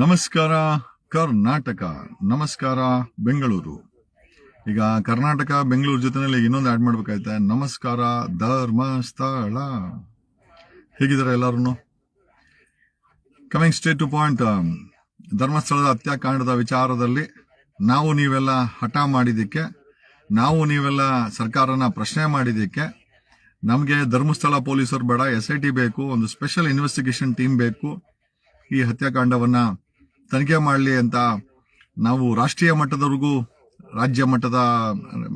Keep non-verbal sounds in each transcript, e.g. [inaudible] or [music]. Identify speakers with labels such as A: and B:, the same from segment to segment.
A: ನಮಸ್ಕಾರ, ಕರ್ನಾಟಕ. ನಮಸ್ಕಾರ, ಬೆಂಗಳೂರು. ಈಗ ಕರ್ನಾಟಕ, ಬೆಂಗಳೂರು ಜೊತೆನಲ್ಲಿ ಇನ್ನೊಂದು ಆಡ್ ಮಾಡ್ಬೇಕಾಯ್ತಾ. ನಮಸ್ಕಾರ ಧರ್ಮಸ್ಥಳ ಹೇಗಿದ್ದಾರೆ ಎಲ್ಲರೂ ಕಮಿಂಗ್ ಸ್ಟೇಟ್ ಟು ಪಾಯಿಂಟ್ ಧರ್ಮಸ್ಥಳದ ಹತ್ಯಾಕಾಂಡದ ವಿಚಾರದಲ್ಲಿ ನಾವು ನೀವೆಲ್ಲ ಹಠ ಮಾಡಿದ್ದಕ್ಕೆ, ನಾವು ನೀವೆಲ್ಲ ಸರ್ಕಾರನ ಪ್ರಶ್ನೆ ಮಾಡಿದ್ದಕ್ಕೆ, ನಮಗೆ ಧರ್ಮಸ್ಥಳ ಪೊಲೀಸರು ಬೇಡ, ಎಸ್ ಟಿ ಬೇಕು, ಒಂದು ಸ್ಪೆಷಲ್ ಇನ್ವೆಸ್ಟಿಗೇಷನ್ ಟೀಮ್ ಬೇಕು, ಈ ಹತ್ಯಾಕಾಂಡವನ್ನ ತನಿಖೆ ಮಾಡಲಿ ಅಂತ ನಾವು ರಾಷ್ಟ್ರೀಯ ಮಟ್ಟದವರೆಗೂ ರಾಜ್ಯ ಮಟ್ಟದ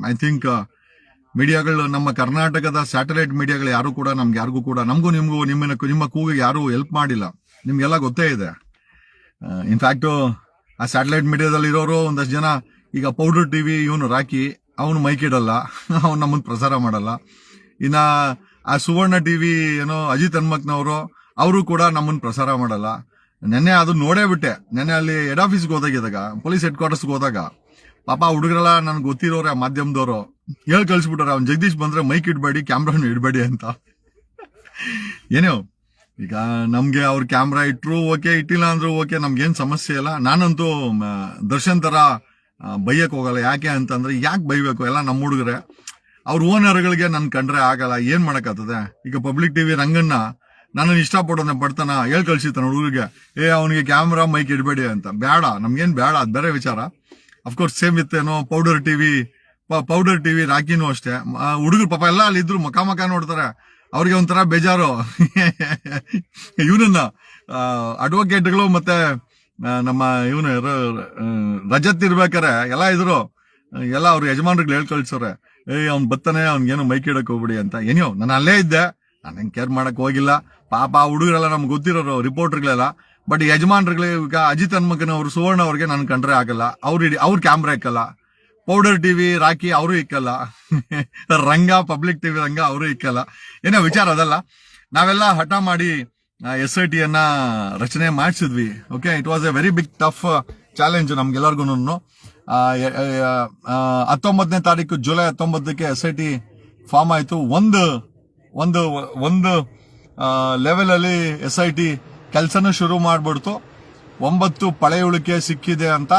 A: ಐ ಥಿಂಕ್ ಮೀಡಿಯಾಗಳು, ನಮ್ಮ ಕರ್ನಾಟಕದ ಸ್ಯಾಟಲೈಟ್ ಮೀಡಿಯಾಗಳು ಯಾರು ಕೂಡ ನಮ್ಗೆ ಯಾರಿಗೂ ಕೂಡ, ನಮಗೂ ನಿಮಗೂ ನಿಮ್ಮ ನಿಮ್ಮ ಕೂಗಿಗೆ ಯಾರು ಹೆಲ್ಪ್ ಮಾಡಿಲ್ಲ. ನಿಮ್ಗೆಲ್ಲ ಗೊತ್ತೇ ಇದೆ. ಇನ್ಫ್ಯಾಕ್ಟ್ ಆ ಸ್ಯಾಟಲೈಟ್ ಮೀಡಿಯಾದಲ್ಲಿ ಇರೋರು ಒಂದಷ್ಟು ಜನ, ಈಗ ಪೌಡರ್ ಟಿವಿ ಇವನು ರಾಕಿ, ಅವನು ಮೈಕ್ ಇಡಲ್ಲ, ಅವನು ನಮ್ಮನ್ನು ಪ್ರಸಾರ ಮಾಡಲ್ಲ. ಇನ್ನ ಆ ಸುವರ್ಣ ಟಿ ವಿ ಏನೋ, ಅಜಿತ್ ಹನ್ಮಕ್ನವರು, ಅವರು ಕೂಡ ನಮ್ಮನ್ನು ಪ್ರಸಾರ ಮಾಡಲ್ಲ. ನೆನ್ನೆ ಅದು ನೋಡೇ ಬಿಟ್ಟೆ. ನೆನ್ನೆ ಅಲ್ಲಿ ಹೆಡ್ ಆಫೀಸ್ಗೆ ಹೋದಾಗಿದ್ದಾಗ ಪೊಲೀಸ್ ಹೆಡ್ ಕ್ವಾರ್ಟರ್ಸ್ಗೆ ಹೋದಾಗ, ಪಾಪ ಹುಡುಗರೆಲ್ಲ ನನ್ಗೆ ಗೊತ್ತಿರೋರೆ, ಮಾಧ್ಯಮದವರು. ಹೇಳಿ ಕಳಿಸ್ಬಿಟ್ಟಾರೆ, ಅವ್ನು ಜಗದೀಶ್ ಬಂದ್ರೆ ಮೈಕ್ ಇಡಬೇಡಿ ಕ್ಯಾಮ್ರಾನ ಇಡಬೇಡಿ ಅಂತ. ಏನೋ, ಈಗ ನಮಗೆ ಅವ್ರ ಕ್ಯಾಮ್ರಾ ಇಟ್ರು ಓಕೆ ಇಟ್ಟಿಲ್ಲ ಅಂದ್ರೂ ಓಕೆ ನಮ್ಗೇನು ಸಮಸ್ಯೆ ಇಲ್ಲ. ನಾನಂತೂ ದರ್ಶನ್ ತರ ಬೈಯಕ್ಕೆ ಬೈಯಕ್ ಹೋಗಲ್ಲ. ಯಾಕೆ ಅಂತಂದ್ರೆ, ಯಾಕೆ ಬೈಬೇಕು? ಎಲ್ಲ ನಮ್ಮ ಹುಡುಗರೆ. ಅವ್ರ ಓನರ್ಗಳಿಗೆ ನನ್ ಕಂಡ್ರೆ ಆಗಲ್ಲ. ಏನು ಮಾಡೋಕ್ಕಾಗ್ತದೆ ಈಗ ಪಬ್ಲಿಕ್ ಟಿವಿ ರಂಗಣ್ಣ ನಾನು ಇಷ್ಟಪಡೋದನ್ನ ಪಡ್ತಾನ, ಹೇಳ್ ಕಳ್ಸಿತಾನ ಹುಡುಗರಿಗೆ. ಏ, ಅವನಿಗೆ ಕ್ಯಾಮ್ರಾ ಮೈಕ್ ಇಡಬೇಡಿ ಅಂತ. ಬೇಡ ನಮ್ಗೇನ್ ಬೇಡ ಅದ್ ಬೇರೆ ವಿಚಾರ. ಅಫ್ಕೋರ್ಸ್ ಸೇಮ್ ಇತ್ತೇನೋ ಪೌಡರ್ ಟಿವಿ ಪೌಡರ್ ಟಿವಿ ರಾಕಿನೂ ಅಷ್ಟೇ. ಹುಡುಗರು ಪಾಪ ಎಲ್ಲ ಅಲ್ಲಿ ಇದ್ರು ಮಕ ನೋಡ್ತಾರೆ. ಅವ್ರಿಗೆ ಒಂಥರ ಬೇಜಾರು. [laughs] ಇವನನ್ನ ಅಡ್ವೊಕೇಟ್ಗಳು ಮತ್ತೆ ನಮ್ಮ ಇವನು ರಜತ್ ಇರ್ಬೇಕಾರೆ, ಎಲ್ಲ ಇದ್ರು. ಎಲ್ಲ ಅವ್ರ ಯಜಮಾನ್ರಿಗೆ ಹೇಳ್ ಕಳ್ಸೋರೆ. ಏಯ್ ಅವ್ನ್ ಬತ್ತಾನೆ, ಅವ್ನಿಗೇನು ಮೈಕ್ ಇಡಕ್ ಹೋಗ್ಬಿಡಿ ಅಂತ. ಏನೋ ನಾನು ಅಲ್ಲೇ ಇದ್ದೆ. ನಾನು ಕೇರ್ ಮಾಡಕ್ ಹೋಗಿಲ್ಲ. ಪಾಪ ಆ ಹುಡುಗರೆಲ್ಲ ನಮ್ಗೆ ಗೊತ್ತಿರೋರು ರಿಪೋರ್ಟರ್ಗಳೆಲ್ಲ ಬಟ್ ಯಜಮಾನ್ರಿಗಳೇ, ಈಗ ಅಜಿತ್ ಹನ್ಮಕನ್ ಅವರು, ಸುವರ್ಣ ಅವ್ರಿಗೆ ನಾನು ಕಂಡ್ರೆ ಆಗಲ್ಲ. ಅವ್ರು ಇಡೀ ಅವ್ರ ಕ್ಯಾಮ್ರಾ ಇಕ್ಕಲ್ಲ. ಪೌಡರ್ ಟಿವಿ ರಾಕಿ ಅವರು ಇಕ್ಕಲ್ಲ. ರಂಗ ಪಬ್ಲಿಕ್ ಟಿವಿ ರಂಗ ಅವರು ಇಕ್ಕಲ್ಲ. ಏನೋ ವಿಚಾರ ಅದಲ್ಲ. ನಾವೆಲ್ಲ ಹಠ ಮಾಡಿ ಎಸ್ ಐ ಟಿ ಅನ್ನ ರಚನೆ ಮಾಡಿಸಿದ್ವಿ. Okay it was a very big tough challenge ನಮ್ಗೆಲ್ಲರಿಗೂ ಹತ್ತೊಂಬತ್ತನೇ ತಾರೀಕು, ಜುಲೈ ಹತ್ತೊಂಬತ್ತಕ್ಕೆ ಎಸ್ ಐ ಟಿ ಫಾರ್ಮ್ ಆಯಿತು. ಒಂದು ಒಂದು ಒಂದು ಲೆವೆಲಲ್ಲಿ ಎಸ್ ಐ ಟಿ ಕೆಲಸನೂ ಶುರು ಮಾಡ್ಬಿಡ್ತು. ಒಂಬತ್ತು ಪಳೆಯುಳಿಕೆ ಸಿಕ್ಕಿದೆ ಅಂತ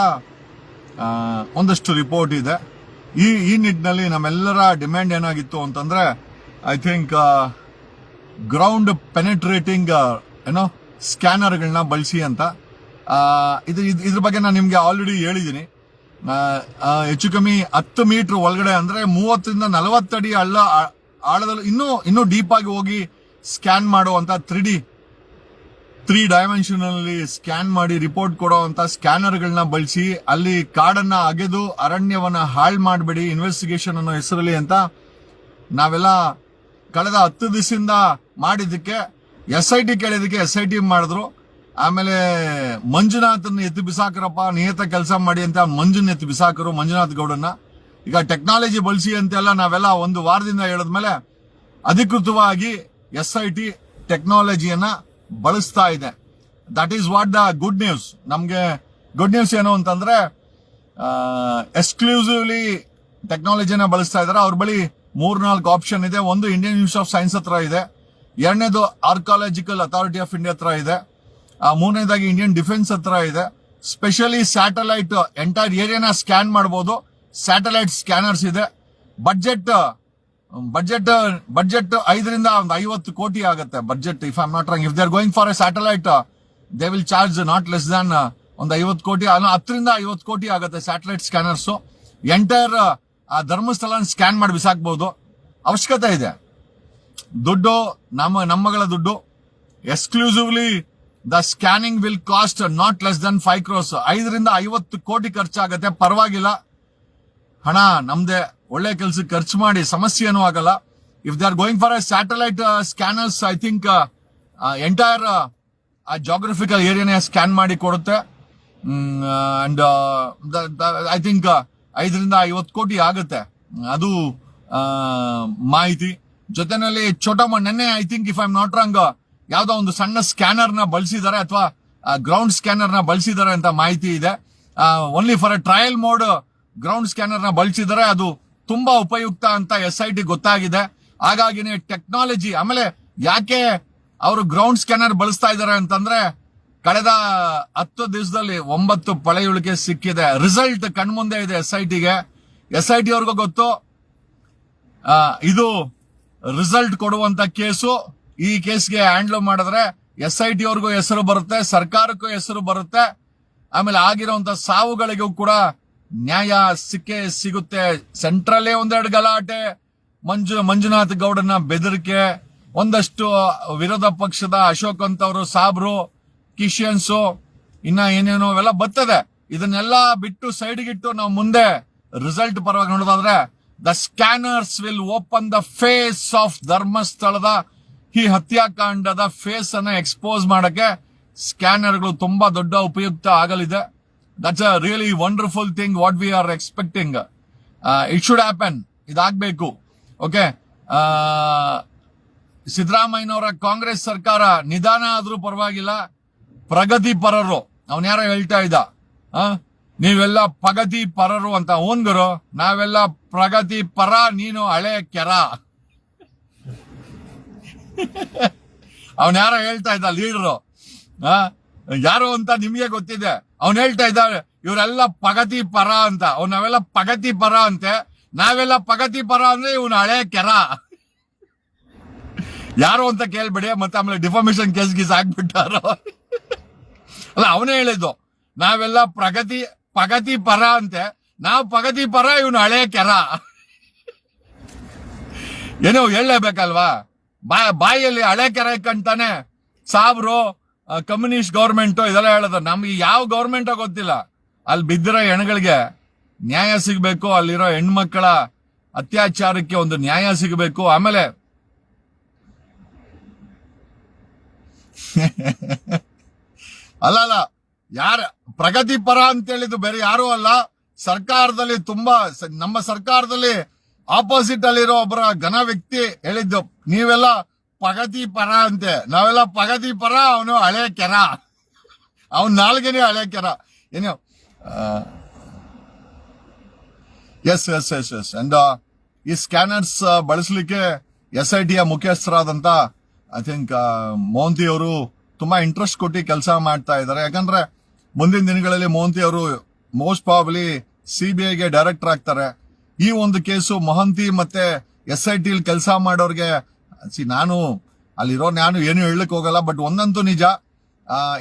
A: ಒಂದಷ್ಟು ರಿಪೋರ್ಟ್ ಇದೆ. ಈ ಈ ನಿಟ್ಟಿನಲ್ಲಿ ನಮ್ಮೆಲ್ಲರ ಡಿಮ್ಯಾಂಡ್ ಏನಾಗಿತ್ತು ಅಂತಂದ್ರೆ ಐ ಥಿಂಕ್ ಗ್ರೌಂಡ್ ಪೆನೆಟ್ರೇಟಿಂಗ್ ಏನೋ ಸ್ಕ್ಯಾನರ್ಗಳನ್ನ ಬಳಸಿ ಅಂತ. ಇದು ಇದ್- ಇದ್ರ ಬಗ್ಗೆ ನಾನು ನಿಮಗೆ ಆಲ್ರೆಡಿ ಹೇಳಿದ್ದೀನಿ ಹೆಚ್ಚು ಕಮ್ಮಿ ಹತ್ತು ಮೀಟರ್ ಒಳಗಡೆ ಅಂದ್ರೆ ಮೂವತ್ತರಿಂದ ನಲವತ್ತಡಿ ಆ- ಆಳದಲ್ಲಿ ಇನ್ನೂ ಇನ್ನೂ ಡೀಪ್ ಆಗಿ ಹೋಗಿ ಸ್ಕ್ಯಾನ್ ಮಾಡುವಂತ ತ್ರೀ ಡಿ ತ್ರೀ ಡೈಮೆನ್ಷನ್ ಅಲ್ಲಿ ಸ್ಕ್ಯಾನ್ ಮಾಡಿ ರಿಪೋರ್ಟ್ ಕೊಡುವಂತ ಸ್ಕ್ಯಾನರ್ಗಳನ್ನ ಬಳಸಿ ಅಲ್ಲಿ ಕಾಡನ್ನ ಅಗೆದು ಅರಣ್ಯವನ್ನ ಹಾಳು ಮಾಡಬೇಡಿ ಇನ್ವೆಸ್ಟಿಗೇಷನ್ ಅನ್ನೋ ಹೆಸರಲ್ಲಿ ಅಂತ ನಾವೆಲ್ಲ ಕಳೆದ ಹತ್ತು ದಿವಸದಿಂದ ಮಾಡಿದ್ದಕ್ಕೆ ಎಸ್ ಐ ಟಿ ಕೇಳಿದಕ್ಕೆ ಎಸ್ ಐ ಟಿ ಮಾಡಿದ್ರು. ಆಮೇಲೆ ಮಂಜುನಾಥನ್ ಎತ್ತಿ ಬಿಸಾಕರಪ್ಪ, ನಿಯತ ಕೆಲಸ ಮಾಡಿ ಅಂತ ಮಂಜುನ್ ಎತ್ತಿ ಬಿಸಾಕರು, ಮಂಜುನಾಥ್ ಗೌಡನ್ನ. ಈಗ ಟೆಕ್ನಾಲಜಿ ಬಳಸಿ ಅಂತೆಲ್ಲ ನಾವೆಲ್ಲ ಒಂದು ವಾರದಿಂದ ಹೇಳಿದ್ಮೇಲೆ ಅಧಿಕೃತವಾಗಿ ಎಸ್ ಐ ಟಿ ಟೆಕ್ನಾಲಜಿಯನ್ನ ಬಳಸ್ತಾ ಇದೆ. That is what the good news ನಮ್ಗೆ ಗುಡ್ ನ್ಯೂಸ್ ಏನು ಅಂತಂದ್ರೆ ಎಕ್ಸ್ಕ್ಲೂಸಿವ್ಲಿ ಟೆಕ್ನಾಲಜಿನ ಬಳಸ್ತಾ ಇದಾರೆ. ಅವ್ರ ಬಳಿ ಮೂರ್ನಾಲ್ಕು ಆಪ್ಷನ್ ಇದೆ. ಒಂದು ಇಂಡಿಯನ್ ಇನ್ಸ್ಟಿಟ್ಯೂಟ್ ಆಫ್ ಸೈನ್ಸ್ ಹತ್ರ ಇದೆ. ಎರಡನೇದು ಆರ್ಕಾಲಜಿಕಲ್ ಅಥಾರಿಟಿ ಆಫ್ ಇಂಡಿಯಾ ಹತ್ರ ಇದೆ. ಮೂರನೇದಾಗಿ ಇಂಡಿಯನ್ ಡಿಫೆನ್ಸ್ ಹತ್ರ ಇದೆ. ಸ್ಪೆಷಲಿ ಸ್ಯಾಟಲೈಟ್ ಎಂಟೈರ್ ಏರಿಯಾನ ಸ್ಕ್ಯಾನ್ ಮಾಡಬಹುದು ಸ್ಯಾಟಲೈಟ್ ಸ್ಕ್ಯಾನರ್ಸ್ ಇದೆ. ಬಜೆಟ್ ಬಜೆಟ್ ಬಜೆಟ್ ಐದರಿಂದ ಒಂದು ಐವತ್ತು ಕೋಟಿ ಆಗುತ್ತೆ budget. If I'm not wrong if they are going for a satellite they will charge not less than ಒಂದು ಐವತ್ತು ಕೋಟಿ ಹತ್ತರಿಂದ ಐವತ್ತು ಕೋಟಿ ಆಗುತ್ತೆ ಸ್ಯಾಟಲೈಟ್ ಸ್ಕ್ಯಾನರ್ಸ್. ಎಂಟೈರ್ ಆ ಧರ್ಮಸ್ಥಳ ಸ್ಕ್ಯಾನ್ ಮಾಡಿ ಬಿಸಾಕ್ಬಹುದು ಅವಶ್ಯಕತೆ ಇದೆ. ದುಡ್ಡು, ನಮ್ಮ, ನಮ್ಮಗಳ ದುಡ್ಡು. Exclusively the scanning will cost not less than five crores ಐದರಿಂದ ಐವತ್ತು ಕೋಟಿ ಖರ್ಚಾಗುತ್ತೆ. ಪರವಾಗಿಲ್ಲ. ಹಣ ನಮ್ದೇ ಒಳ್ಳೆ ಕೆಲ್ಸಕ್ಕೆ ಖರ್ಚು ಮಾಡಿ ಸಮಸ್ಯೆ ಏನೂ ಆಗಲ್ಲ if they are going for a satellite scanners I think entire ಆ ಜಾಗ್ರಫಿಕಲ್ ಏರಿಯಾನೇ ಸ್ಕ್ಯಾನ್ ಮಾಡಿ ಕೊಡುತ್ತೆ. ಅಂಡ್ ಐ ಥಿಂಕ್ ಐದರಿಂದ ಐವತ್ತು ಕೋಟಿ ಆಗುತ್ತೆ. ಅದು ಮಾಹಿತಿ. ಜೊತೆನಲ್ಲಿ ಚೋಟಮ್ಮ ನೆನ್ನೆ I think if I'm not wrong ಯಾವುದೋ ಒಂದು ಸಣ್ಣ ಸ್ಕ್ಯಾನರ್ನ ಬಳಸಿದ್ದಾರೆ ಅಥವಾ ಗ್ರೌಂಡ್ ಸ್ಕ್ಯಾನರ್ನ ಬಳಸಿದ್ದಾರೆ ಅಂತ ಮಾಹಿತಿ ಇದೆ. Only for a trial mode ground ಸ್ಕ್ಯಾನರ್ನ ಬಳಸಿದರೆ ಅದು ತುಂಬಾ ಉಪಯುಕ್ತ ಅಂತ ಎಸ್ ಐ ಟಿ ಗೊತ್ತಾಗಿದೆ. ಹಾಗಾಗಿನೇ ಟೆಕ್ನಾಲಜಿ ಆಮೇಲೆ ಯಾಕೆ ಅವರು ಗ್ರೌಂಡ್ ಸ್ಕ್ಯಾನರ್ ಬಳಸ್ತಾ ಇದ್ದಾರೆ ಅಂತಂದ್ರೆ ಕಳೆದ ಹತ್ತು ದಿವಸದಲ್ಲಿ ಒಂಬತ್ತು ಪಳೆಯುಳಿಕೆ ಸಿಕ್ಕಿದೆ. ರಿಸಲ್ಟ್ ಕಣ್ಮುಂದೆ ಇದೆ ಎಸ್ ಐ ಟಿಗೆ ಎಸ್ ಐ ಟಿ ಅವ್ರಿಗೂ ಗೊತ್ತು. ಇದು ರಿಸಲ್ಟ್ ಕೊಡುವಂತ ಕೇಸು. ಈ ಕೇಸ್ಗೆ ಹ್ಯಾಂಡಲ್ ಮಾಡಿದ್ರೆ ಎಸ್ ಐ ಟಿ ಅವ್ರಿಗೂ ಹೆಸರು ಬರುತ್ತೆ, ಸರ್ಕಾರಕ್ಕೂ ಹೆಸರು ಬರುತ್ತೆ. ಆಮೇಲೆ ಆಗಿರುವಂತ ಸಾವುಗಳಿಗೂ ಕೂಡ ನ್ಯಾಯ ಸಿಕ್ಕೇ ಸಿಗುತ್ತೆ. ಸೆಂಟ್ರಲ್ಲೇ ಒಂದೆರಡು ಗಲಾಟೆ. ಮಂಜು, ಮಂಜುನಾಥ್ ಗೌಡನ ಬೆದರಿಕೆ. ಒಂದಷ್ಟು ವಿರೋಧ ಪಕ್ಷದ ಅಶೋಕ್ ಅಂತ ಅವರು ಸಾಬ್ರು, ಕಿಶಿಯನ್ಸು, ಇನ್ನ ಏನೇನೋ ಅವೆಲ್ಲ ಬರ್ತದೆ. ಇದನ್ನೆಲ್ಲ ಬಿಟ್ಟು ಸೈಡ್ಗಿಟ್ಟು ನಾವು ಮುಂದೆ ರಿಸಲ್ಟ್ ಪರವಾಗಿ ನೋಡೋದಾದ್ರೆ the scanners will open the face of ಧರ್ಮಸ್ಥಳದ ಈ ಹತ್ಯಾಕಾಂಡದ ಫೇಸ್ ಅನ್ನ ಎಕ್ಸ್ಪೋಸ್ ಮಾಡಕ್ಕೆ ಸ್ಕ್ಯಾನರ್ಗಳು ತುಂಬಾ ದೊಡ್ಡ ಉಪಯುಕ್ತ ಆಗಲಿದೆ. That's a really wonderful thing what we are expecting it should happen ಇದಾಗಬೇಕು. Okay ಸಿದ್ದರಾಮಯ್ಯನವರ ಕಾಂಗ್ರೆಸ್ ಸರ್ಕಾರ ನಿಧಾನ ಆದರೂ ಪರವಾಗಿಲ್ಲ. ಪ್ರಗತಿ ಪರರು. ಅವನ್ ಯಾರೋ ಹೇಳ್ತಾ ಇದ್ದ? ನೀವೆಲ್ಲ ಪ್ರಗತಿ ಪರರು ಅಂತ. ಓನ್ಗರು ನಾವೆಲ್ಲ ಪ್ರಗತಿ ಪರ, ನೀನು ಹಳೆ ಕೆರ. [laughs] ಅವನ್ ಯಾರೋ ಹೇಳ್ತಾ ಇದ್ದ, ಲೀಡರು. ಯಾರು ಅಂತ ನಿಮಗೆ ಗೊತ್ತಿದೆ. ಅವ್ನ್ ಹೇಳ್ತಾ ಇದ್ದ ಇವರೆಲ್ಲ ಪಗತಿ ಪರ ಅಂತ. ಅವ್ನ ನಾವೆಲ್ಲ ಪಗತಿ ಪರ ಅಂತೆ. ನಾವೆಲ್ಲ ಪಗತಿ ಪರ ಅಂದ್ರೆ ಇವನು ಹಳೆ ಕೆರ. ಯಾರು ಅಂತ ಕೇಳ್ಬೇಡಿ, ಮತ್ತೆ ಆಮೇಲೆ ಡಿಫಾರ್ಮೇಶನ್ ಕೇಸ್ ಗೀಸ್ ಹಾಕ್ಬಿಟ್ಟಾರೋ. ಅಲ್ಲ, ಅವನೇ ಹೇಳಿದ್ದು, ನಾವೆಲ್ಲ ಪ್ರಗತಿ, ಪಗತಿ ಪರ ಅಂತೆ. ನಾವು ಪಗತಿ ಪರ, ಇವನು ಹಳೆ ಕೆರ. ಏನೋ ಹೇಳಲೇಬೇಕಲ್ವಾ? ಬಾಯಲ್ಲಿ ಹಳೆ ಕೆರೆ ಕಂತಾನೆ ಸಾಬ್ರು ಕಮ್ಯುನಿಸ್ಟ್ ಗೌರ್ಮೆಂಟ್ ಇದೆಲ್ಲ ಹೇಳೋದು, ನಮ್ಗೆ ಯಾವ ಗೌರ್ಮೆಂಟ್ ಗೊತ್ತಿಲ್ಲ. ಅಲ್ಲಿ ಬಿದ್ದಿರೋ ಹೆಣ್ಗಳಿಗೆ ನ್ಯಾಯ ಸಿಗಬೇಕು, ಅಲ್ಲಿರೋ ಹೆಣ್ಮಕ್ಕಳ ಅತ್ಯಾಚಾರಕ್ಕೆ ಒಂದು ನ್ಯಾಯ ಸಿಗಬೇಕು, ಆಮೇಲೆ [laughs] ಅಲ್ಲ ಅಲ್ಲ, ಯಾರ ಪ್ರಗತಿ ಪರ ಅಂತ ಹೇಳಿದ್ದು ಬೇರೆ ಯಾರು ಅಲ್ಲ. ಸರ್ಕಾರದಲ್ಲಿ ತುಂಬಾ ನಮ್ಮ ಸರ್ಕಾರದಲ್ಲಿ ಆಪೋಸಿಟ್ ಅಲ್ಲಿರೋ ಒಬ್ಬರ ಘನ ವ್ಯಕ್ತಿ ಹೇಳಿದ್ದು, ನೀವೆಲ್ಲ ಪ್ರಗತಿ ಪರ ಅಂತೆ. ನಾವೆಲ್ಲ ಪಗತಿ ಪರ, ಅವನು ಹಳೆ ಕೆರ. ಅವನ್ ನಾಲ್ಗೆನೆ ಹಳೆ ಕೆರ. ಏನು? S S S S and ಈ ಸ್ಕ್ಯಾನರ್ಸ್ ಬಳಸಲಿಕ್ಕೆ ಎಸ್ ಐ ಟಿಯ ಮುಖ್ಯಸ್ಥರಾದಂತ ಐ ಥಿಂಕ್ ಮೋಹಂತಿ ಅವರು ತುಂಬಾ ಇಂಟ್ರೆಸ್ಟ್ ಕೊಟ್ಟು ಕೆಲಸ ಮಾಡ್ತಾ ಇದ್ದಾರೆ. ಯಾಕಂದ್ರೆ ಮುಂದಿನ ದಿನಗಳಲ್ಲಿ ಮೋಹಂತಿ ಅವರು ಮೋಸ್ಟ್ ಪ್ರಾಬಲಿ ಐಗೆ ಡೈರೆಕ್ಟರ್ ಆಗ್ತಾರೆ. ಈ ಒಂದು ಕೇಸು ಮೊಹಂತಿ ಮತ್ತೆ ಎಸ್ ಐ ಟಿ ಕೆಲಸ ಮಾಡೋರ್ಗೆ ಸಿ ನಾನು ಅಲ್ಲಿರೋ, ನಾನು ಏನು ಹೇಳಕ್ ಹೋಗಲ್ಲ ಬಟ್ ಒಂದಂತೂ ನಿಜ.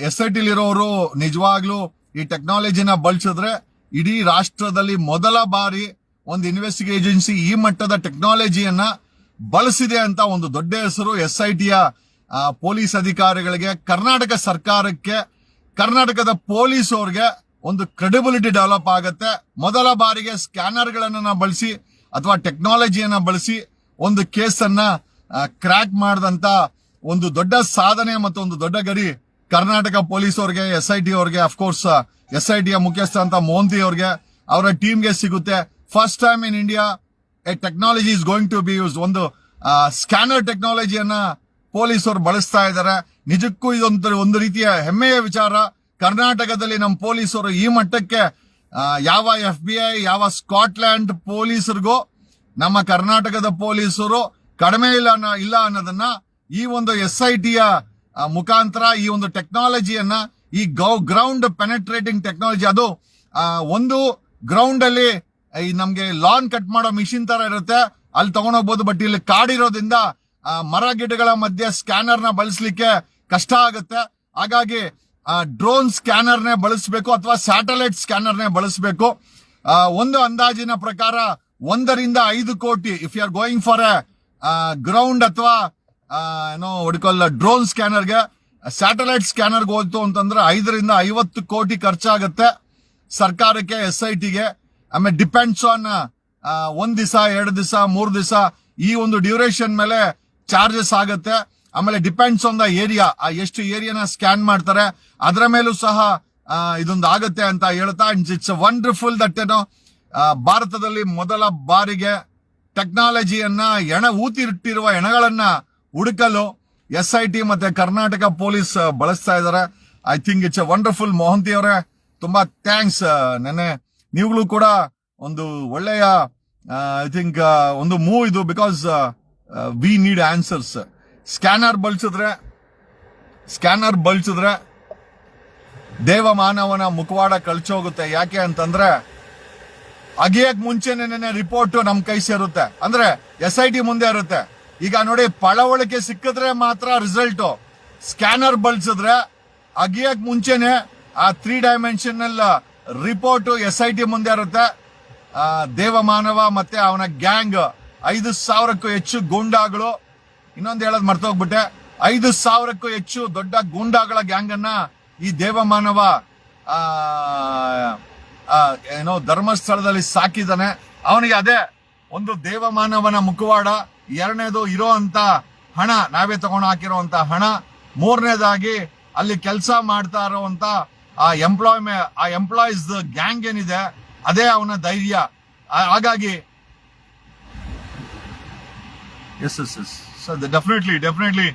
A: ಎಸ್ ಐ ಟಿಲಿರೋರು ನಿಜವಾಗ್ಲೂ ಈ ಟೆಕ್ನಾಲಜಿನ ಬಳಸಿದ್ರೆ ಇಡೀ ರಾಷ್ಟ್ರದಲ್ಲಿ ಮೊದಲ ಬಾರಿ ಒಂದು ಇನ್ವೆಸ್ಟಿಗೇ ಏಜೆನ್ಸಿ ಈ ಮಟ್ಟದ ಟೆಕ್ನಾಲಜಿಯನ್ನ ಬಳಸಿದೆ ಅಂತ ಒಂದು ದೊಡ್ಡ ಹೆಸರು ಎಸ್ ಐ ಟಿಯ ಪೊಲೀಸ್ ಅಧಿಕಾರಿಗಳಿಗೆ, ಕರ್ನಾಟಕ ಸರ್ಕಾರಕ್ಕೆ, ಕರ್ನಾಟಕದ ಪೊಲೀಸ್ ಅವ್ರಿಗೆ ಒಂದು ಕ್ರೆಡಿಬಿಲಿಟಿ ಡೆವಲಪ್ ಆಗುತ್ತೆ. ಮೊದಲ ಬಾರಿಗೆ ಸ್ಕ್ಯಾನರ್ ಗಳನ್ನ ಬಳಸಿ ಅಥವಾ ಟೆಕ್ನಾಲಜಿಯನ್ನ ಬಳಸಿ ಒಂದು ಕೇಸನ್ನ ಕ್ರ್ಯಾಕ್ ಮಾಡಿದಂತ ಒಂದು ದೊಡ್ಡ ಸಾಧನೆ ಮತ್ತು ಒಂದು ದೊಡ್ಡ ಗರಿ ಕರ್ನಾಟಕ ಪೊಲೀಸ್ ಅವ್ರಿಗೆ ಎಸ್ ಐ ಟಿ ಅವ್ರಿಗೆ ಅಫ್ಕೋರ್ಸ್ ಎಸ್ ಐ ಟಿಯ ಮುಖ್ಯಸ್ಥ ಅಂತ ಮೋಹಂತಿ ಅವ್ರಿಗೆ, ಅವರ ಟೀಮ್ಗೆ ಸಿಗುತ್ತೆ. First time in India a technology is going to be use ಒಂದು ಸ್ಕ್ಯಾನರ್ ಟೆಕ್ನಾಲಜಿಯನ್ನ ಪೊಲೀಸರು ಬಳಸ್ತಾ ಇದ್ದಾರೆ. ನಿಜಕ್ಕೂ ಇದೊಂದು, ಒಂದು ರೀತಿಯ ಹೆಮ್ಮೆಯ ವಿಚಾರ. ಕರ್ನಾಟಕದಲ್ಲಿ ನಮ್ಮ ಪೊಲೀಸರು ಈ ಮಟ್ಟಕ್ಕೆ ಯಾವ ಎಫ್ ಬಿ ಐ ಯಾವ ಸ್ಕಾಟ್ಲ್ಯಾಂಡ್ ಪೊಲೀಸರಿಗೂ, ನಮ್ಮ ಕರ್ನಾಟಕದ ಪೊಲೀಸರು ಕಡಿಮೆ ಇಲ್ಲ ಅನ್ನೋ- ಇಲ್ಲ ಅನ್ನೋದನ್ನ ಈ ಒಂದು ಎಸ್ ಐ ಟಿಯ ಮುಖಾಂತರ ಈ ಒಂದು ಟೆಕ್ನಾಲಜಿಯನ್ನ ಈ ಗ್ರೌಂಡ್ ಪೆನೆಟ್ರೇಟಿಂಗ್ ಟೆಕ್ನಾಲಜಿ ಅದು ಒಂದು ಗ್ರೌಂಡ್ ಅಲ್ಲಿ, ಈ ನಮ್ಗೆ ಲಾನ್ ಕಟ್ ಮಾಡೋ ಮಿಷಿನ್ ತರ ಇರುತ್ತೆ. ಅಲ್ಲಿ ತಗೊಂಡೋಗ್ಬೋದು ಬಟ್ ಇಲ್ಲಿ ಕಾಡಿರೋದ್ರಿಂದ ಮರ ಗಿಡಗಳ ಮಧ್ಯೆ ಸ್ಕ್ಯಾನರ್ನ ಬಳಸಲಿಕ್ಕೆ ಕಷ್ಟ ಆಗುತ್ತೆ. ಹಾಗಾಗಿ ಡ್ರೋನ್ ಸ್ಕ್ಯಾನರ್ ನೇ ಬಳಸಬೇಕು ಅಥವಾ ಸ್ಯಾಟಲೈಟ್ ಸ್ಕ್ಯಾನರ್ ನೇ ಬಳಸಬೇಕು. ಒಂದು ಅಂದಾಜಿನ ಪ್ರಕಾರ ಒಂದರಿಂದ ಐದು ಕೋಟಿ if you are going for a ground ಅಥವಾ ಏನೋ ಒಡ್ಕೊಲ್ಲ ಡ್ರೋನ್ ಸ್ಕ್ಯಾನರ್ಗೆ ಸ್ಯಾಟಲೈಟ್ ಸ್ಕ್ಯಾನರ್ಗೆ ಹೋಯ್ತು ಅಂತಂದ್ರೆ ಐದರಿಂದ ಐವತ್ತು ಕೋಟಿ ಖರ್ಚಾಗುತ್ತೆ. ಸರ್ಕಾರಕ್ಕೆ ಎಸ್ ಐ ಟಿಗೆ ಆಮೇಲೆ ಡಿಪೆಂಡ್ಸ್ ಆನ್ ಒಂದ್ ದಿವಸ ಎರಡು ದಿವಸ ಮೂರು ದಿವಸ ಈ ಒಂದು ಡ್ಯೂರೇಷನ್ ಮೇಲೆ ಚಾರ್ಜಸ್ ಆಗುತ್ತೆ. ಆಮೇಲೆ ಡಿಪೆಂಡ್ಸ್ ಆನ್ ದ ಏರಿಯಾ ಆ, ಎಷ್ಟು ಏರಿಯಾನ ಸ್ಕ್ಯಾನ್ ಮಾಡ್ತಾರೆ. ಅದರ ಮೇಲೂ ಸಹ ಇದೊಂದು ಆಗುತ್ತೆ ಅಂತ ಹೇಳ್ತಾ ಇಟ್ಸ್ ವಂಡರ್ಫುಲ್ ದಟ್ ಏನೋ ಭಾರತದಲ್ಲಿ ಮೊದಲ ಬಾರಿಗೆ ಟೆಕ್ನಾಲಜಿಯನ್ನ ಎಣ ಊತಿಟ್ಟಿರುವ ಎಣಗಳನ್ನ ಹುಡುಕಲು ಎಸ್ ಐ ಟಿ ಮತ್ತೆ ಕರ್ನಾಟಕ ಪೊಲೀಸ್ ಬಳಸ್ತಾ ಇದ್ದಾರೆ I think it's a wonderful Mohanty ಅವರೇ. ತುಂಬಾ ಥ್ಯಾಂಕ್ಸ್ ನೆನೆ ನೀವುಗಳು ಕೂಡ ಒಂದು ಒಳ್ಳೆಯ ಐ ಥಿಂಕ್ ಒಂದು ಮೂವ್ ಇದು because we need answers scanner ಬಳಸಿದ್ರೆ ಸ್ಕ್ಯಾನರ್ ಬಳಸಿದ್ರೆ ದೇವ ಮಾನವನ ಮುಖವಾಡ ಕಳ್ಚೋಗುತ್ತೆ. ಯಾಕೆ ಅಂತಂದ್ರೆ ಅಗಿಯಕ್ ಮುಂಚೆನೆ ರಿಪೋರ್ಟ್ ನಮ್ ಕೈ ಸೇರುತ್ತೆ. ಅಂದ್ರೆ ಎಸ್ ಐ ಟಿ ಮುಂದೆ ಇರುತ್ತೆ. ಈಗ ನೋಡಿ, ಪಳವಳಿಕೆ ಸಿಕ್ಕಿದ್ರೆ ಮಾತ್ರ ರಿಸಲ್ಟ್ ಸ್ಕ್ಯಾನರ್ ಬಳಸಿದ್ರೆ ಅಗಿಯಕ್ ಮುಂಚೆನೆ ಆ three dimensional report S I T ಮುಂದೆ ಇರುತ್ತೆ. ದೇವಮಾನವ ಮತ್ತೆ ಅವನ ಗ್ಯಾಂಗ್ ಐದು ಸಾವಿರಕ್ಕೂ ಹೆಚ್ಚು ಗೂಂಡಾಗಳು. ಇನ್ನೊಂದು ಹೇಳೋದು ಮರ್ತೋಗ್ಬಿಟ್ಟೆ. ಐದು ಸಾವಿರಕ್ಕೂ ಹೆಚ್ಚು ದೊಡ್ಡ ಗೂಂಡಾಗಳ ಗ್ಯಾಂಗ್ ಅನ್ನ ಈ ದೇವಮಾನವ ಏನೋ ಧರ್ಮಸ್ಥಳದಲ್ಲಿ ಸಾಕಿದಾನೆ ಅವನಿಗೆ ಅದೇ ಒಂದು ದೇವಮಾನವನ ಮುಖವಾಡ, ಎರಡನೇದು ಇರೋ ಅಂತ ಹಣ, ನಾವೇ ತಗೊಂಡು ಹಾಕಿರೋಂತ ಹಣ, ಮೂರನೇದಾಗಿ ಅಲ್ಲಿ ಕೆಲಸ ಮಾಡ್ತಾ ಇರುವಂತ ಆ ಎಂಪ್ಲಾಯ್ ಆ ಎಂಪ್ಲಾಯೀಸ್ ಗ್ಯಾಂಗ್ ಏನಿದೆ, ಅದೇ ಅವನ ಧೈರ್ಯ. ಹಾಗಾಗಿ yes yes yes sir definitely definitely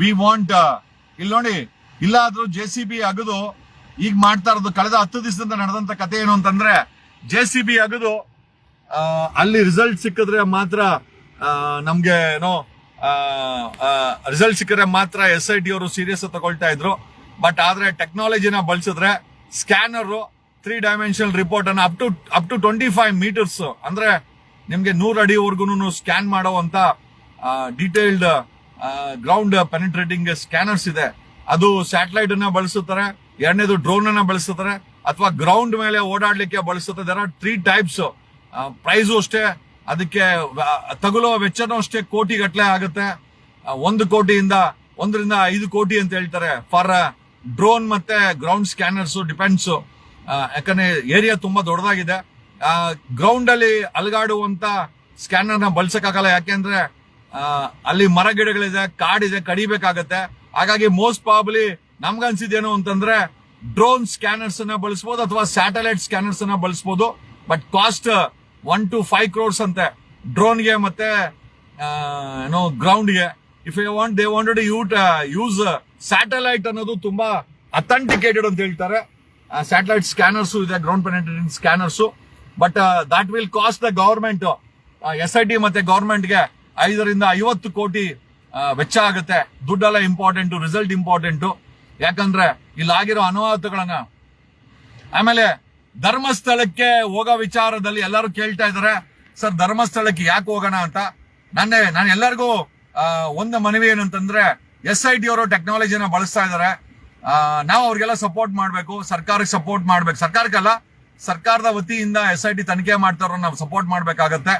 A: we want ಇಲ್ಲಿ ನೋಡಿ, ಇಲ್ಲಾದ್ರೂ ಜೆ ಸಿ ಬಿ ಅಗದು ಈಗ ಮಾಡ್ತಾ ಇರೋದು ಕಳೆದ ಹತ್ತು ದಿವಸದಿಂದ ನಡೆದಂತ ಕತೆ ಏನು ಅಂತಂದ್ರೆ ಜೆ ಸಿ ಬಿ ಅಗದು ಅಲ್ಲಿ ರಿಸಲ್ಟ್ ಸಿಕ್ಕಿದ್ರೆ ಮಾತ್ರ ನಮ್ಗೆ ಏನೋ ರಿಸಲ್ಟ್ ಸಿಕ್ಕಿದ್ರೆ ಮಾತ್ರ ಎಸ್ ಐ ಟಿ ಅವರು ಸೀರಿಯಸ್ ತಗೊಳ್ತಾ ಇದ್ರು. ಬಟ್ ಆದ್ರೆ ಟೆಕ್ನಾಲಜಿನ ಬಳಸಿದ್ರೆ ಸ್ಕ್ಯಾನರ್ ತ್ರೀ ಡೈಮೆನ್ಷನಲ್ ರಿಪೋರ್ಟ್ ಅನ್ನ up to up to twenty five metres ಅಂದ್ರೆ ನಿಮ್ಗೆ ನೂರು ಅಡಿವರೆಗೂ ಸ್ಕ್ಯಾನ್ ಮಾಡುವಂತ ಡೀಟೇಲ್ಡ್ ಗ್ರೌಂಡ್ ಪೆನಿಟ್ರೇಟಿಂಗ್ ಸ್ಕ್ಯಾನರ್ಸ್ ಇದೆ. ಅದು ಸ್ಯಾಟಲೈಟ್ ಅನ್ನ ಬಳಸುತ್ತಾರೆ. ಎರಡನೇದು ಡ್ರೋನ್ ಅನ್ನ ಬಳಸುತ್ತಾರೆ ಅಥವಾ ಗ್ರೌಂಡ್ ಮೇಲೆ ಓಡಾಡ್ಲಿಕ್ಕೆ ಬಳಸುತ್ತೆ there are three types price ಅಷ್ಟೇ, ಅದಕ್ಕೆ ತಗುಲೋ ವೆಚ್ಚನೂ ಅಷ್ಟೇ ಕೋಟಿ ಗಟ್ಟಲೆ ಆಗುತ್ತೆ ಒಂದು ಕೋಟಿಯಿಂದ, ಒಂದರಿಂದ ಐದು ಕೋಟಿ ಅಂತ ಹೇಳ್ತಾರೆ. ಫಾರ್ ಡ್ರೋನ್ ಮತ್ತೆ ಗ್ರೌಂಡ್ ಸ್ಕ್ಯಾನರ್ಸ್ ಡಿಪೆಂಡ್ಸ್ ಯಾಕಂದ್ರೆ ಏರಿಯಾ ತುಂಬಾ ದೊಡ್ಡದಾಗಿದೆ. ಗ್ರೌಂಡ್ ಅಲ್ಲಿ ಅಲಗಾಡುವಂತ ಸ್ಕ್ಯಾನರ್ನ ಬಳಸಕ್ಕಾಗಲ್ಲ. ಯಾಕೆಂದ್ರೆ ಅಲ್ಲಿ ಮರ ಗಿಡಗಳಿದೆ ಕಾಡಿದೆ, ಕಡಿಬೇಕಾಗತ್ತೆ. ಹಾಗಾಗಿ ಮೋಸ್ಟ್ ಪ್ರಾಬಲಿ ನಮ್ಗನ್ಸಿದ್ದೇನು ಅಂತಂದ್ರೆ ಡ್ರೋನ್ ಸ್ಕ್ಯಾನರ್ಸ್ ಅನ್ನ ಬಳಸಬಹುದು ಅಥವಾ ಸ್ಯಾಟಲೈಟ್ ಸ್ಕ್ಯಾನರ್ಸ್ ಅನ್ನ ಬಳಸಬಹುದು but cost one to five crores ಅಂತೆ. ಡ್ರೋನ್ಗೆ ಮತ್ತೆ ಏನೋ ಗ್ರೌಂಡ್ಗೆ. If you want they wanted you use satellite ಅನ್ನೋದು ತುಂಬಾ ಅಥೆಂಟಿಕೇಟೆಡ್ ಅಂತ ಹೇಳ್ತಾರೆ. ಸ್ಯಾಟಲೈಟ್ ಸ್ಕ್ಯಾನರ್ಸ್ ಇದೆ ground penetrating scanners but that will cost the government S I T ಮತ್ತೆ ಗವರ್ಮೆಂಟ್ಗೆ ಐದರಿಂದ ಐವತ್ತು ಕೋಟಿ ವೆಚ್ಚ ಆಗುತ್ತೆ. ದುಡ್ಡೆಲ್ಲ ಇಂಪಾರ್ಟೆಂಟ್ ರಿಸಲ್ಟ್ ಇಂಪಾರ್ಟೆಂಟ್ ಯಾಕಂದ್ರೆ ಇಲ್ಲಾಗಿರೋ ಅನುವಾದಗಳನ್ನ ಆಮೇಲೆ ಧರ್ಮಸ್ಥಳಕ್ಕೆ ಹೋಗೋ ವಿಚಾರದಲ್ಲಿ ಎಲ್ಲರೂ ಕೇಳ್ತಾ ಇದಾರೆ, ಸರ್, ಧರ್ಮಸ್ಥಳಕ್ಕೆ ಯಾಕೆ ಹೋಗೋಣ ಅಂತ? ನನ್ನೇ, ನಾನು ಎಲ್ಲರಿಗೂ ಒಂದು ಮನವಿ ಏನಂತಂದ್ರೆ, ಎಸ್ ಐ ಟಿ ಅವರು ಟೆಕ್ನಾಲಜಿನ ಬಳಸ್ತಾ ಇದಾರೆ. ನಾವು ಅವ್ರಿಗೆಲ್ಲ ಸಪೋರ್ಟ್ ಮಾಡಬೇಕು, ಸರ್ಕಾರಕ್ಕೆ ಸಪೋರ್ಟ್ ಮಾಡ್ಬೇಕು. ಸರ್ಕಾರಕ್ಕಲ್ಲ, ಸರ್ಕಾರದ ವತಿಯಿಂದ ಎಸ್ ಐ ಟಿ ತನಿಖೆ ಮಾಡ್ತಾರೋ ನಾವು ಸಪೋರ್ಟ್ ಮಾಡ್ಬೇಕಾಗತ್ತೆ.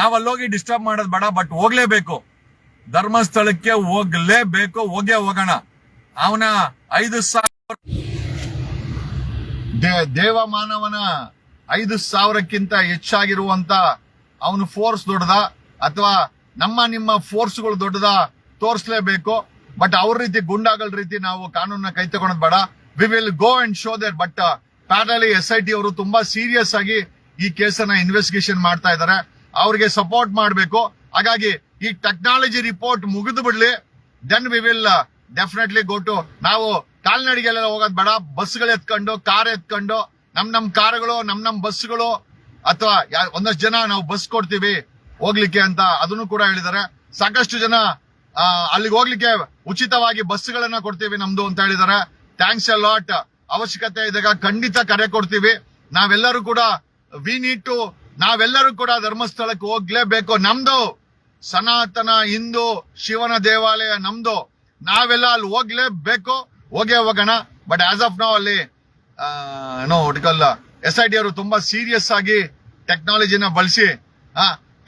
A: ನಾವು ಅಲ್ಲೋಗಿ ಡಿಸ್ಟರ್ಬ್ ಮಾಡೋದು ಬೇಡ ಬಟ್ ಹೋಗ್ಲೇಬೇಕು. ಧರ್ಮಸ್ಥಳಕ್ಕೆ ಹೋಗ್ಲೇಬೇಕು, ಹೋಗೇ ಹೋಗೋಣ. ಅವನ ಐದು ಸಾವಿರ ದೇ- ದೇವ ಮಾನವನ ಐದು ಸಾವಿರಕ್ಕಿಂತ ಹೆಚ್ಚಾಗಿರುವಂತ ಅವನು ಫೋರ್ಸ್ ದೊಡ್ಡದ, ಅಥವಾ ನಮ್ಮ ನಿಮ್ಮ ಫೋರ್ಸ್ಗಳು ದೊಡ್ಡದ ತೋರಿಸಲೇಬೇಕು. ಬಟ್ ಅವ್ರ ರೀತಿ ಗುಂಡಾಗಳ ರೀತಿ ನಾವು ಕಾನೂನನ್ನ ಕೈ ತಗೊಳೋದ್ ಬೇಡ. We will go and show that but ಪ್ಯಾರಲಿ S I T ಅವರು ತುಂಬಾ ಸೀರಿಯಸ್ ಆಗಿ ಈ ಕೇಸನ್ನ ಇನ್ವೆಸ್ಟಿಗೇಷನ್ ಮಾಡ್ತಾ ಇದ್ದಾರೆ ಅವ್ರಿಗೆ ಸಪೋರ್ಟ್ ಮಾಡಬೇಕು. ಹಾಗಾಗಿ ಈ ಟೆಕ್ನಾಲಜಿ ರಿಪೋರ್ಟ್ ಮುಗಿದು ಬಿಡ್ಲಿ. Then we will definitely go to ನಾವು ಕಾಲ್ನಡಿಗೆಲ್ಲ ಹೋಗೋದ್ ಬೇಡ, ಬಸ್ಗಳು ಎತ್ಕೊಂಡು, ಕಾರ್ ಎತ್ಕೊಂಡು, ನಮ್ ನಮ್ ಕಾರುಗಳು, ನಮ್ ನಮ್ ಬಸ್ಗಳು, ಅಥವಾ ಒಂದಷ್ಟು ಜನ ನಾವು ಬಸ್ ಕೊಡ್ತೀವಿ ಹೋಗ್ಲಿಕ್ಕೆ ಅಂತ ಅದನ್ನು ಕೂಡ ಹೇಳಿದ್ದಾರೆ. ಸಾಕಷ್ಟು ಜನ ಅಲ್ಲಿಗೆ ಹೋಗ್ಲಿಕ್ಕೆ ಉಚಿತವಾಗಿ ಬಸ್ಗಳನ್ನ ಕೊಡ್ತೀವಿ ನಮ್ದು ಅಂತ ಹೇಳಿದ್ದಾರೆ. ಥ್ಯಾಂಕ್ಸ್ ಎ ಲಾಟ್ ಅವಶ್ಯಕತೆ ಇದ್ದಾಗ ಖಂಡಿತ ಕರೆ ಕೊಡ್ತೀವಿ. ನಾವೆಲ್ಲರೂ ಕೂಡ ವಿ ನೀಡ್ ಟು ನಾವೆಲ್ಲರೂ ಕೂಡ ಧರ್ಮಸ್ಥಳಕ್ಕೆ ಹೋಗ್ಲೇಬೇಕು. ನಮ್ದು ಸನಾತನ ಹಿಂದೂ ಶಿವನ ದೇವಾಲಯ ನಮ್ದು. ನಾವೆಲ್ಲ ಅಲ್ಲಿ ಹೋಗ್ಲೇಬೇಕು. ಹೋಗೇ ಹೋಗೋಣ. ಬಟ್ ಆಸ್ ಆಫ್ ನಾವು ಅಲ್ಲಿ ಏನೋ ಒಟ್ಕಲ್ಲ ಎಸ್ ಐ ಡಿ ಅವರು ತುಂಬಾ ಸೀರಿಯಸ್ ಆಗಿ ಟೆಕ್ನಾಲಜಿನ ಬಳಸಿ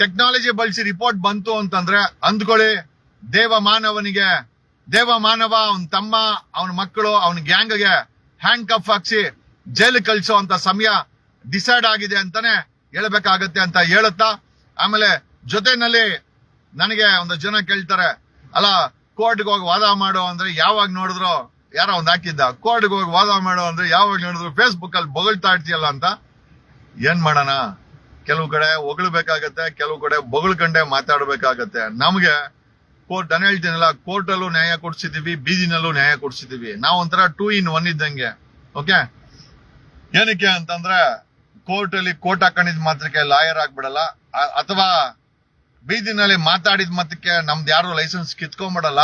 A: ಟೆಕ್ನಾಲಜಿ ಬಳಸಿ ರಿಪೋರ್ಟ್ ಬಂತು ಅಂತಂದ್ರೆ ಅಂದ್ಕೊಳ್ಳಿ, ದೇವ ಮಾನವನಿಗೆ, ದೇವ ಮಾನವ, ಅವನ ತಮ್ಮ, ಅವನ ಮಕ್ಕಳು, ಅವನ ಗ್ಯಾಂಗ್ಗೆ ಹ್ಯಾಂಡ್ ಕಫ್ ಹಾಕ್ಸಿ ಜೈಲು ಕಳಿಸೋ ಅಂತ ಸಮಯ ಡಿಸೈಡ್ ಆಗಿದೆ ಅಂತಾನೆ ಹೇಳ್ಬೇಕಾಗತ್ತೆ ಅಂತ ಹೇಳುತ್ತಾ, ಆಮೇಲೆ ಜೊತೆನಲ್ಲಿ ನನಗೆ ಒಂದು ಜನ ಕೇಳ್ತಾರೆ ಅಲ್ಲ ಕೋರ್ಟ್ಗೆ ಹೋಗಿ ವಾದ ಮಾಡು ಅಂದ್ರೆ ಯಾವಾಗ ನೋಡಿದ್ರು, ಯಾರೋ ಒಂದು ಹಾಕಿದ್ದ. ಕೋರ್ಟ್ಗೆ ಹೋಗಿ ವಾದ ಮಾಡು ಅಂದ್ರೆ ಯಾವಾಗ ನೋಡಿದ್ರು ಫೇಸ್ಬುಕ್ ಅಲ್ಲಿ ಬೊಗಳ್ತಾ ಇರ್ತೀಯಲ್ಲ ಅಂತ ಏನ್ ಮಾಡೋಣ? ಕೆಲವು ಕಡೆ ಹೊಗಳ್ಬೇಕಾಗತ್ತೆ, ಕೆಲವು ಕಡೆ ಬೊಗಳ್ಕಂಡೆ ಮಾತಾಡ್ಬೇಕಾಗತ್ತೆ. ನಮ್ಗೆ ಕೋರ್ಟ್, ನಾನು ಹೇಳ್ತೀನಲ್ಲ ಕೋರ್ಟ್ ಅಲ್ಲೂ ನ್ಯಾಯ ಕೊಡ್ಸಿದೀವಿ, ಬೀದಿನಲ್ಲೂ ನ್ಯಾಯ ಕೊಡ್ಸಿದೀವಿ. ನಾವು ಒಂಥರ ಟೂ ಇನ್ ಒನ್ ಇದ್ದಂಗೆ. ಓಕೆ ಏನಕ್ಕೆ ಅಂತಂದ್ರೆ ಕೋರ್ಟ್ ಅಲ್ಲಿ ಕೋರ್ಟ್ ಹಾಕೊಂಡಿದ್ ಮಾತ್ರಕ್ಕೆ ಲಾಯರ್ ಆಗ್ಬಿಡಲ್ಲ. ಅಥವಾ ಬೀದಿನಲ್ಲಿ ಮಾತಾಡಿದ ಮತಕ್ಕೆ ನಮ್ದು ಯಾರು ಲೈಸೆನ್ಸ್ ಕಿತ್ಕೊಂಡ್ಬಿಡಲ್ಲ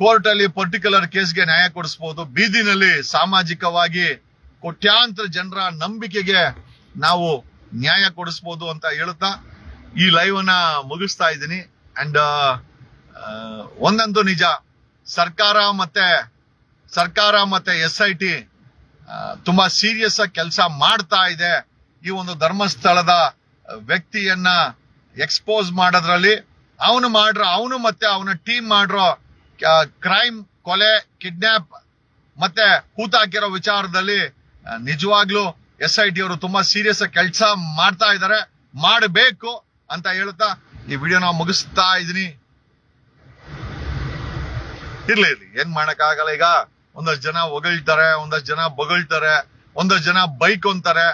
A: ಕೋರ್ಟ್ ಅಲ್ಲಿ ಪರ್ಟಿಕ್ಯುಲರ್ ಕೇಸ್ಗೆ ನ್ಯಾಯ ಕೊಡಿಸಬಹುದು ಬೀದಿನಲ್ಲಿ ಸಾಮಾಜಿಕವಾಗಿ ಕೋಟ್ಯಾಂತರ ಜನರ ನಂಬಿಕೆಗೆ ನಾವು ನ್ಯಾಯ ಕೊಡಿಸಬಹುದು ಅಂತ ಹೇಳ್ತಾ ಈ ಲೈವ್ ಅನ್ನ ಮುಗಿಸ್ತಾ ಇದ್ದೀನಿ. ಅಂಡ್ ಒಂದಂತೂ ನಿಜ. ಸರ್ಕಾರ ಮತ್ತೆ ಸರ್ಕಾರ ಮತ್ತೆ ಎಸ್ ಐ ಟಿ ತುಂಬಾ ಸೀರಿಯಸ್ ಆಗಿ ಕೆಲಸ ಮಾಡ್ತಾ ಇದೆ. ಈ ಒಂದು ಧರ್ಮಸ್ಥಳದ ವ್ಯಕ್ತಿಯನ್ನ ಎಕ್ಸ್ಪೋಸ್ ಮಾಡೋದ್ರಲ್ಲಿ ಅವನು ಮಾಡ್ರ, ಅವನು ಮತ್ತೆ ಅವನ ಟೀಮ್ ಮಾಡ್ರೋ ಕ್ರೈಮ್ ಕೊಲೆ ಕಿಡ್ನಾಪ್ ಮತ್ತೆ ಹೂತಾಕಿರೋ ವಿಚಾರದಲ್ಲಿ ನಿಜವಾಗ್ಲೂ ಎಸ್ ಐ ಟಿ ಅವರು ತುಂಬಾ ಸೀರಿಯಸ್ ಕೆಲಸ ಮಾಡ್ತಾ ಇದ್ದಾರೆ ಮಾಡಬೇಕು ಅಂತ ಹೇಳ್ತಾ ಈ ವಿಡಿಯೋ ನಾವು ಮುಗಿಸ್ತಾ ಇದೀನಿ ಇರ್ಲಿ ಇರ್ಲಿ, ಏನ್ ಮಾಡಕ್ಕಾಗಲ್ಲ ಈಗ ಒಂದಷ್ಟು ಜನ ಹೊಗಳ್ತಾರೆ, ಒಂದಷ್ಟು ಜನ ಬೊಗಳ್ತಾರೆ, ಒಂದಷ್ಟು ಜನ ಬೈಕ್ ಅಂತಾರೆ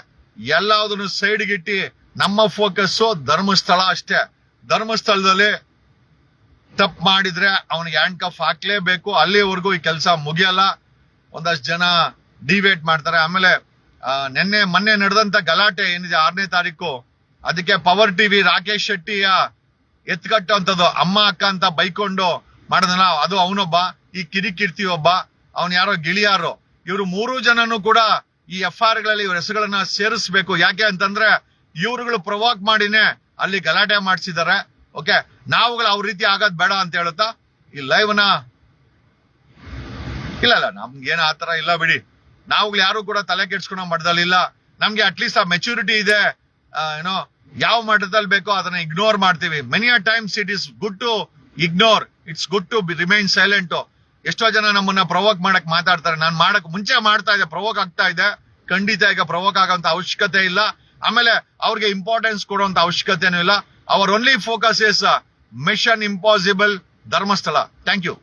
A: ಎಲ್ಲದನ್ನು ಸೈಡ್ಗಿಟ್ಟಿ ನಮ್ಮ ಫೋಕಸ್ ಧರ್ಮಸ್ಥಳ ಅಷ್ಟೇ. ಧರ್ಮಸ್ಥಳದಲ್ಲಿ ತಪ್ಪು ಮಾಡಿದ್ರೆ ಅವನಿಗೆ ಹ್ಯಾಂಡ್ ಕಫ್ ಹಾಕ್ಲೇಬೇಕು. ಅಲ್ಲಿವರೆಗೂ ಈ ಕೆಲಸ ಮುಗಿಯಲ್ಲ. ಒಂದಷ್ಟು ಜನ ಡಿವೇಟ್ ಮಾಡ್ತಾರೆ. ಆಮೇಲೆ ನಿನ್ನೆ, ಮೊನ್ನೆ ನಡೆದಂತ ಗಲಾಟೆ ಏನಿದೆ ಆರನೇ ತಾರೀಕು, ಅದಕ್ಕೆ ಪವರ್ ಟಿವಿ ರಾಕೇಶ್ ಶೆಟ್ಟಿಯ ಎತ್ಕಟ್ಟುವಂಥದ್ದು ಅಮ್ಮ, ಅಕ್ಕ ಅಂತ ಬೈಕೊಂಡು ಮಾಡಿದನ ಅದು ಅವನೊಬ್ಬ, ಈ ಕಿರಿಕಿರ್ತಿ ಒಬ್ಬ, ಅವನ್ ಯಾರೋ ಗಿಳಿಯಾರು. ಇವರು ಮೂರು ಜನನು ಕೂಡ ಈ ಎಫ್ ಆರ್ಗಳಲ್ಲಿ ಇವ್ರ ಹೆಸರುಗಳನ್ನ ಸೇರಿಸ್ಬೇಕು. ಯಾಕೆ ಅಂತಂದ್ರೆ ಇವ್ರುಗಳು ಪ್ರವೋಕ್ ಮಾಡಿನೇ ಅಲ್ಲಿ ಗಲಾಟೆ ಮಾಡಿಸಿದ್ದಾರೆ ಓಕೆ ನಾವುಗಳು ಅವ್ರ ರೀತಿ ಆಗೋದ್ ಬೇಡ ಅಂತ ಹೇಳುತ್ತಾ? ಈ ಲೈವ್ನ ಇಲ್ಲ ಇಲ್ಲ, ನಮ್ಗೆ ಆ ಆತರ ಇಲ್ಲ ಬಿಡಿ. ನಾವುಗಳು ಯಾರು ಕೂಡ ತಲೆ ಕೆಡ್ಸ್ಕೊಳೋ ಮಟ್ಟದಲ್ಲಿಲ್ಲ ನಮ್ಗೆ ಅಟ್ಲೀಸ್ಟ್ ಆ ಮೆಚುರಿಟಿ ಇದೆ. ಏನೋ, ಯಾವ ಮಟ್ಟದಲ್ಲಿ ಬೇಕೋ ಅದನ್ನ ಇಗ್ನೋರ್ ಮಾಡ್ತೀವಿ. Many a times it is good to ignore it's good to remain silent ಎಷ್ಟೋ ಜನ ನಮ್ಮನ್ನ ಪ್ರವೋಕ್ ಮಾಡಕ್ ಮಾತಾಡ್ತಾರೆ. ನಾನು ಮಾಡಕ್ ಮುಂಚೆ ಮಾಡ್ತಾ ಇದ್ದೆ ಪ್ರವೋಕ್ ಆಗ್ತಾ ಇದೆ ಖಂಡಿತ ಈಗ ಪ್ರವೋಕ್ ಆಗೋಂತ ಅವಶ್ಯಕತೆ ಇಲ್ಲ. ಆಮೇಲೆ ಅವ್ರಿಗೆ ಇಂಪಾರ್ಟೆನ್ಸ್ ಕೊಡುವಂತ ಅವಶ್ಯಕತೆ ಇಲ್ಲ. Our only focus is mission impossible Dharmasthala. Thank you